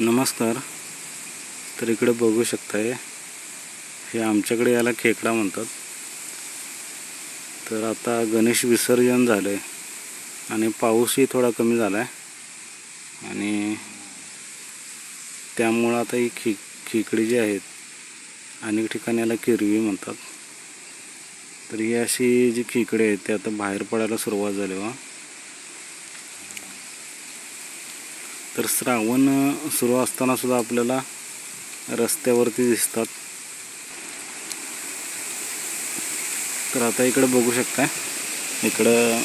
नमस्कार. तर इकडे बघू शकताय हे आमच्याकडे याला खेकडा म्हणतात. तर आता गणेश विसर्जन झालं आहे आणि पाऊसही थोडा कमी झाला आहे आणि त्यामुळं आता ही खि खेकडी जी आहेत अनेक ठिकाणी याला किरवी म्हणतात. तर ही अशी जी खेकडे आहेत ते आता बाहेर पडायला सुरुवात झाली वा तर श्रावण सुरू असताना सुद्धा आपल्याला रस्त्यावरती दिसतात. तर आता इकडं बघू शकता इकडं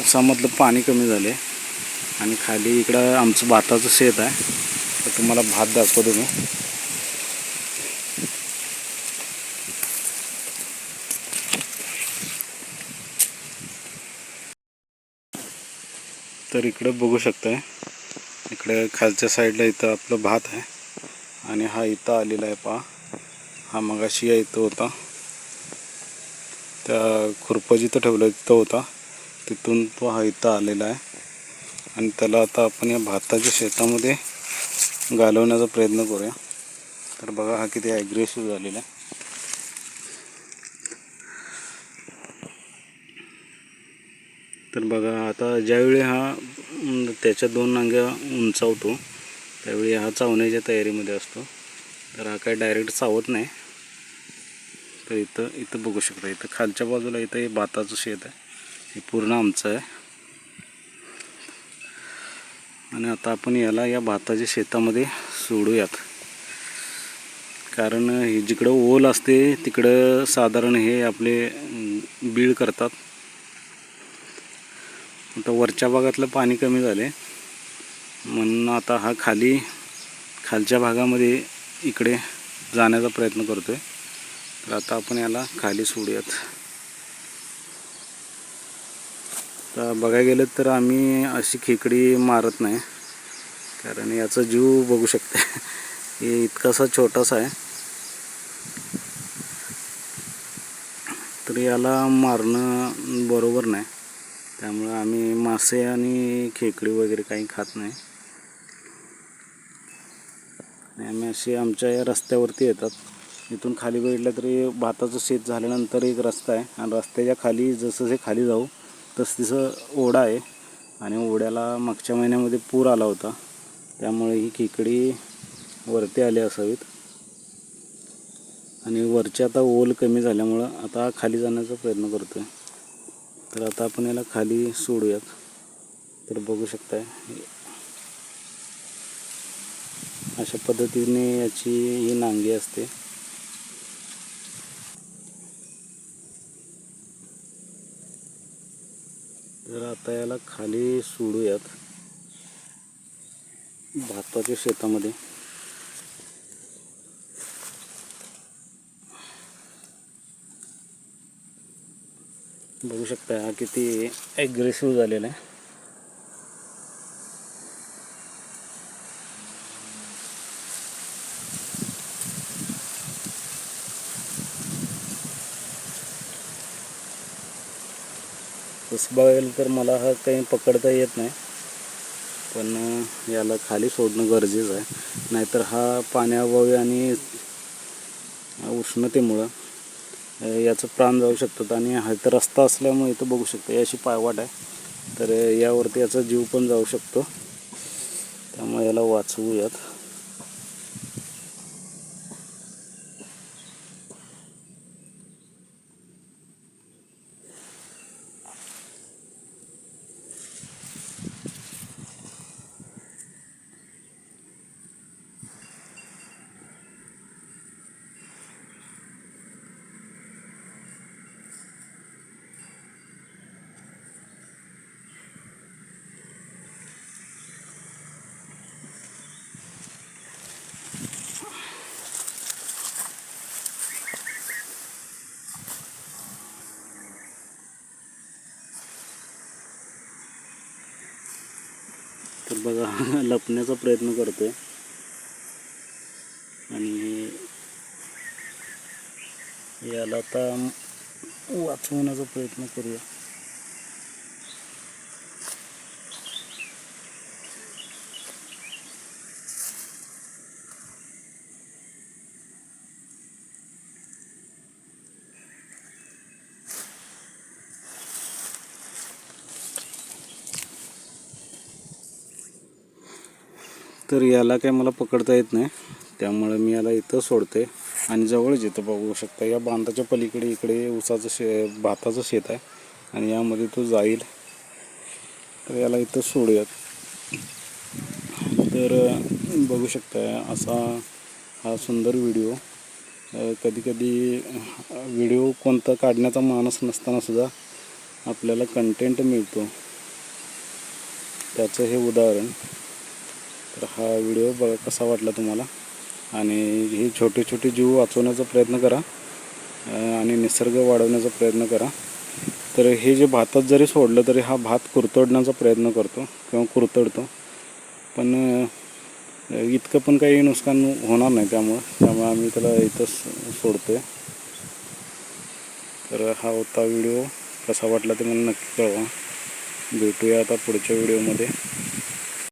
उसामधलं पाणी कमी झाले आणि खाली इकडं आमचं भाताचं शेत आहे. तर तुम्हाला भात दाखवतो मी. तर इकडं बघू शकताय. इकडे खालच्या साईडला इथं आपलं भात आहे. आणि हा इथं आलेला आहे पहा हा मगाशी या इथं होता. त्या खुरपं जिथं ठेवलं तिथं होता. तिथून तो हा इथं आलेला आहे. आणि त्याला आता आपण या भाताच्या शेतामध्ये घालवण्याचा प्रयत्न करूया. तर बघा हा किती ॲग्रेसिव्ह झालेला आहे. तर बघा आता ज्यावेळी हा त्याच्या दोन नांग्या उंचावतो. त्यावेळी हा चावण्याच्या तयारीमध्ये असतो. तर हा काय डायरेक्ट चावत नाही. तर इथं इथं बघू शकता इथं खालच्या बाजूला इथं हे भाताचं शेत आहे. हे पूर्ण आमचं आहे. आणि आता आपण याला या भाताच्या शेतामध्ये सोडूयात. कारण हे जिकडं ओल असते तिकडं साधारण हे आपले बीळ करतात. आता वरच्या भागातलं पाणी कमी झाले म्हणून आता हा खाली खालच्या भागामध्ये इकडे जाण्याचा प्रयत्न करतोय. तर आता आपण याला खाली सोडूयात. तर बघायला गेलं तर आम्ही अशी खेकडी मारत नाही. कारण याचा जीव बघू शकते. हे इतकासा छोटासा आहे. तर याला मारणं बरोबर नाही. त्यामुळं आम्ही मासे आणि खेकडी वगैरे काही खात नाही. आणि आम्ही असे आमच्या या रस्त्यावरती येतात. इथून खाली बघितलं तरी भाताचं शेत झाल्यानंतर एक रस्ता आहे. आणि रस्त्याच्या खाली जसं जे खाली जाऊ तसं तिसं ओढा आहे. आणि ओढ्याला मागच्या महिन्यामध्ये पूर आला होता. त्यामुळे ही खेकडी वरती आली असावीत. आणि वरची आता ओल कमी झाल्यामुळं आता खाली जाण्याचा प्रयत्न करतो आहे तर आता आपण याला खाली सोडूयात. तर बघू शकताय. अशा पद्धतीने याची ही नांगी असते. तर आता याला खाली सोडूयात. भाताच्या शेतामध्ये. बघू शकता हा किती ॲग्रेसिव्ह झालेला आहे. तसं बघायला तर मला हा काही पकडता येत नाही पण याला खाली सोडणं गरजेचं आहे. नाहीतर हा पाण्याअभावी आणि उष्णतेमुळं याचं प्राण जाऊ शकतात आणि हा तर रस्ता असल्यामुळे इथं बघू शकतो ही अशी पायवाट आहे. तर यावरती याचा जीव पण जाऊ शकतो. त्यामुळे याला वाचवूयात. तर बघा लपण्याचा प्रयत्न करतोय. आणि याला आता वाचवण्याचा प्रयत्न करूया. तर याला काय मला पकडता येत नाही. त्यामुळे मी याला इथं सोडते. आणि जवळच इथं बघू शकता. या बांधाच्या पलीकडे इकडे ऊसाचं शे भाताचं शेत आहे. आणि यामध्ये तो जाईल. तर याला इथं सोडूयात. तर बघू शकता असा हा सुंदर व्हिडिओ. कधी कधी व्हिडिओ कोणता काढण्याचा मानस नसतानासुद्धा आपल्याला कंटेंट मिळतो. त्याचं हे उदाहरण. तर हा व्हिडिओ बघा कसा वाटला तुम्हाला? आणि हे छोटे छोटे जीव वाचवण्याचा प्रयत्न करा आणि निसर्ग वाढवण्याचा प्रयत्न करा. तर हे जे भातात जरी सोडलं तरी हा भात कुरतडण्याचा प्रयत्न करतो किंवा कुरतडतो. पण इतकं पण काही नुकसान होणार नाही त्यामुळं. त्यामुळे आम्ही त्याला इथंच सोडतो तर हा होता व्हिडिओ. कसा वाटला ते मला नक्की कळवा. भेटूया आता पुढच्या व्हिडिओमध्ये.